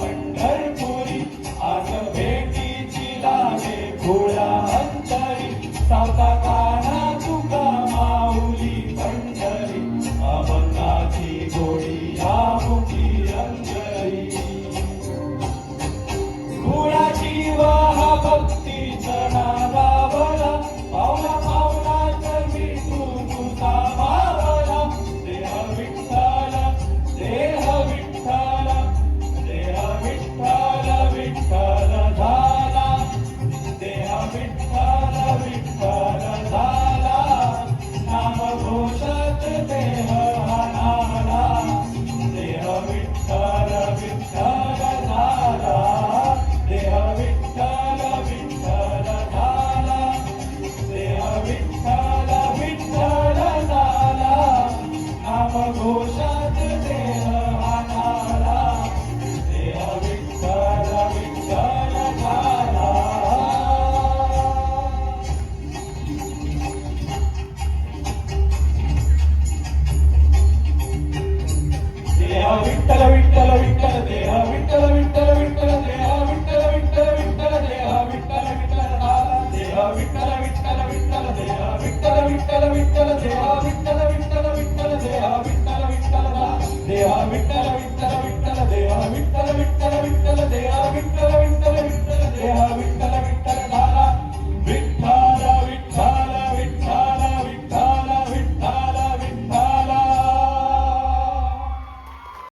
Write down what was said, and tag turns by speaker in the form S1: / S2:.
S1: पंढरपुरी. आज भेटीची लागे खुळा